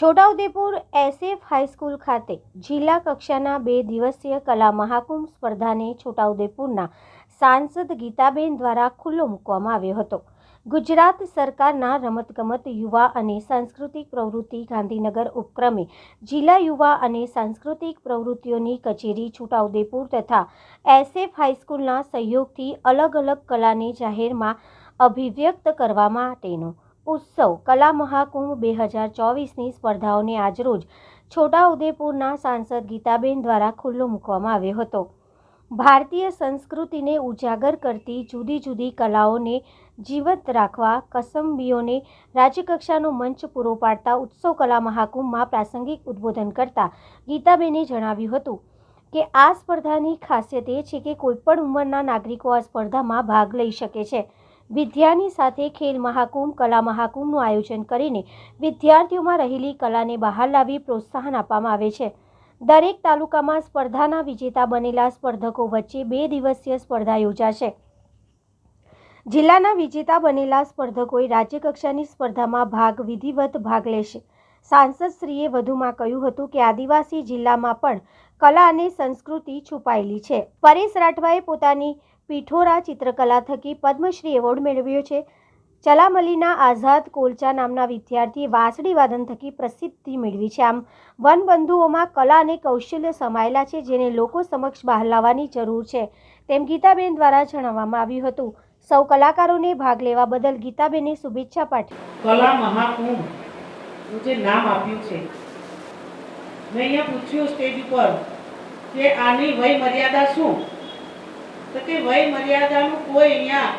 Chhota Udepur SF high school ખાતે જિલ્લા કક્ષાના બે દિવસીય કલા મહાકુંભ સ્પર્ધાને છોટાઉદેપુરના સાંસદ ગીતાબેન દ્વારા ખુલ્લો મૂકવામાં આવ્યો હતો. ગુજરાત સરકારના રમતગમત યુવા અને સાંસ્કૃતિક પ્રવૃત્તિ ગાંધીનગર ઉપક્રમે જિલ્લા યુવા અને સાંસ્કૃતિક પ્રવૃત્તિઓની કચેરી છોટાઉદેપુર તથા એસએફ હાઈસ્કૂલના સહયોગથી અલગ અલગ કલાને જાહેરમાં અભિવ્યક્ત કરવા માટેનો ઉત્સવ કલા મહાકુંભ બે હજાર ચોવીસની સ્પર્ધાઓને આજરોજ છોટાઉદેપુરના સાંસદ ગીતાબેન દ્વારા ખુલ્લો મૂકવામાં આવ્યો હતો. ભારતીય સંસ્કૃતિને ઉજાગર કરતી જુદી જુદી કલાઓને જીવંત રાખવા કસંબીઓને રાજ્યકક્ષાનો મંચ પૂરો પાડતા ઉત્સવ કલા મહાકુંભમાં પ્રાસંગિક ઉદ્બોધન કરતા ગીતાબેને જણાવ્યું હતું કે આ સ્પર્ધાની ખાસિયત એ છે કે કોઈપણ ઉંમરના નાગરિકો આ સ્પર્ધામાં ભાગ લઈ શકે છે. વિદ્યાની સાથે ખેલ મહાકુંભ, કલા મહાકુંભનું આયોજન કરીને વિદ્યાર્થીઓમાં રહેલી કલાને બહાર લાવી પ્રોત્સાહન આપવામાં આવે છે. દરેક તાલુકામાં સ્પર્ધાના વિજેતા બનેલા સ્પર્ધકો વચ્ચે બે દિવસીય સ્પર્ધા યોજાશે. જિલ્લાના વિજેતા બનેલા સ્પર્ધકોએ રાજ્યકક્ષાની સ્પર્ધામાં ભાગ, વિધિવત ભાગ લેશે. સાંસદશ્રીએ વધુમાં કહ્યું હતું કે આદિવાસી જિલ્લામાં પણ કલા અને સંસ્કૃતિ છુપાયેલી છે. પરેશ રાઠવાએ પોતાની પીઠોરા ચિત્રકલા થકી પદ્મશ્રી એવોર્ડ મેળવ્યો છે. ચલામલીના આઝાદ કોલચા નામના વિદ્યાર્થીએ વાંસળી વાદન થકી પ્રસિદ્ધિ મેળવી છે. આમ વનબંધુઓમાં કલા અને કૌશલ્ય સમાયેલા છે જેને લોકો સમક્ષ બહાર લાવવાની જરૂર છે, તેમ ગીતાબેન દ્વારા જણાવવામાં આવ્યું હતું. સૌ કલાકારોને ભાગ લેવા બદલ ગીતાબેને શુભેચ્છા પાઠવી. કલા મહાકુંભ જે નામ આપ્યું છે, મેં અહીંયા પૂછ્યું સ્ટેજ ઉપર કે આની વય મર્યાદા શું? તો કે વય મર્યાદાનું કોઈ અહીંયા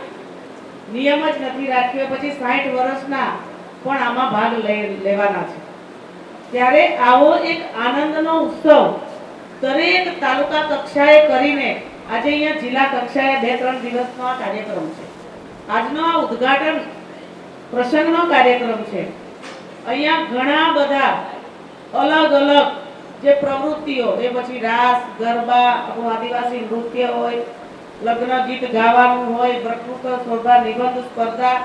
નિયમ જ નથી રાખ્યો. પછી સાઠ વર્ષના પણ આમાં ભાગ લેવાના છે. ત્યારે આવો એક આનંદનો ઉત્સવ દરેક તાલુકા કક્ષાએ કરીને આજે અહીંયા જિલ્લા કક્ષાએ બે ત્રણ દિવસનો આ કાર્યક્રમ છે. આજનો આ ઉદ્ઘાટન પ્રસંગનો કાર્યક્રમ છે. અહીંયા ઘણા બધા અલગ અલગ જે પ્રવૃત્તિઓ, એ પછી રાસ, ગરબા, આપણું આદિવાસી નૃત્ય હોય લગ્ન ગીત ગાવાનું હોય વક્તૃત્વ સ્પર્ધા નિબંધ, સ્પર્ધા,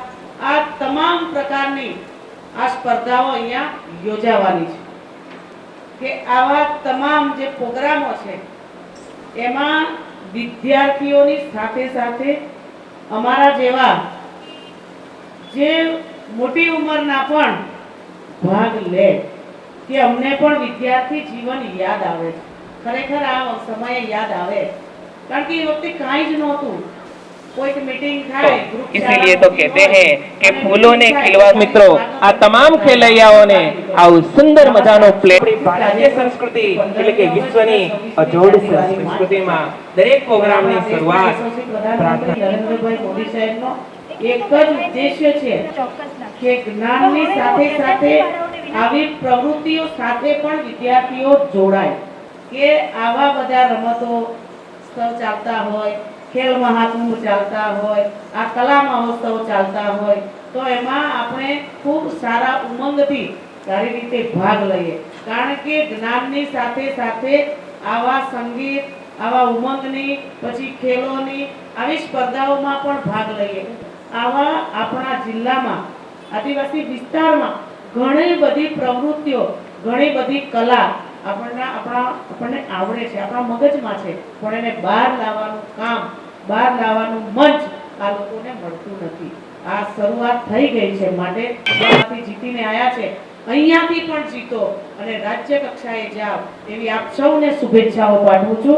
આ તમામ પ્રકારની આ સ્પર્ધાઓ અહીંયા યોજાવાની છે. કે આવા તમામ જે પ્રોગ્રામો છે, એમાં વિદ્યાર્થીઓની સાથે સાથે અમારા જેવા જે મોટી ઉંમરના પણ ભાગ લે કે અમને પણ વિદ્યાર્થી જીવન યાદ આવે ખરેખર આ સમયે યાદ આવે કારણ કે એ વખતે કાંઈ જ નહોતું કોઈક મીટિંગ થાય group इसीलिए तो कहते हैं कि અને फूलों ने meeting થાય. खिलवा મિત્રો આ તમામ ખેલૈયાઓને આવું સુંદર મજાનો પ્લે ભારતીય સંસ્કૃતિ એટલે કે વિશ્વની અજોડ સંસ્કૃતિમાં દરેક પ્રોગ્રામની શરૂઆત પ્રાર્થના નરેન્દ્રભાઈ મોદી સાહેબનો એક જ ઉદ્દેશ્ય છે કે જ્ઞાનની સાથે સાથે આવી પ્રવૃત્તિઓ સાથે પણ વિદ્યાર્થીઓ જોડાય કે આવા બધા રમતો સ્તર ચાલતા હોય, ખેલ મહાકુંભ ચાલતા હોય, આ કલા મહોત્સવ ચાલતા હોય, તો એમાં આપણે ખૂબ સારા ઉમંગથી સારી રીતે ભાગ લઈએ. કારણ કે જ્ઞાનની સાથે સાથે આવા સંગીત, આવા ઉમંગની, પછી ખેલોની, આવી સ્પર્ધાઓમાં પણ ભાગ લઈએ. આવા આપણા જિલ્લામાં, આદિવાસી વિસ્તારમાં ઘણી બધી પ્રવૃત્તિઓ, ઘણી બધી કલા આપણને આપણા, આપણને આવડે છે, આપણા મગજમાં છે, પણ એને બહાર લાવવાનું કામ, બહાર લાવવાનું મંચ આ લોકોને મળતું નથી. આ શરૂઆત થઈ ગઈ છે માટે જીતીને આવ્યા છે. અહીંયાથી પણ જીતો અને રાજ્ય કક્ષાએ જાઓ એવી આપ સૌને શુભેચ્છાઓ પાઠવું છું.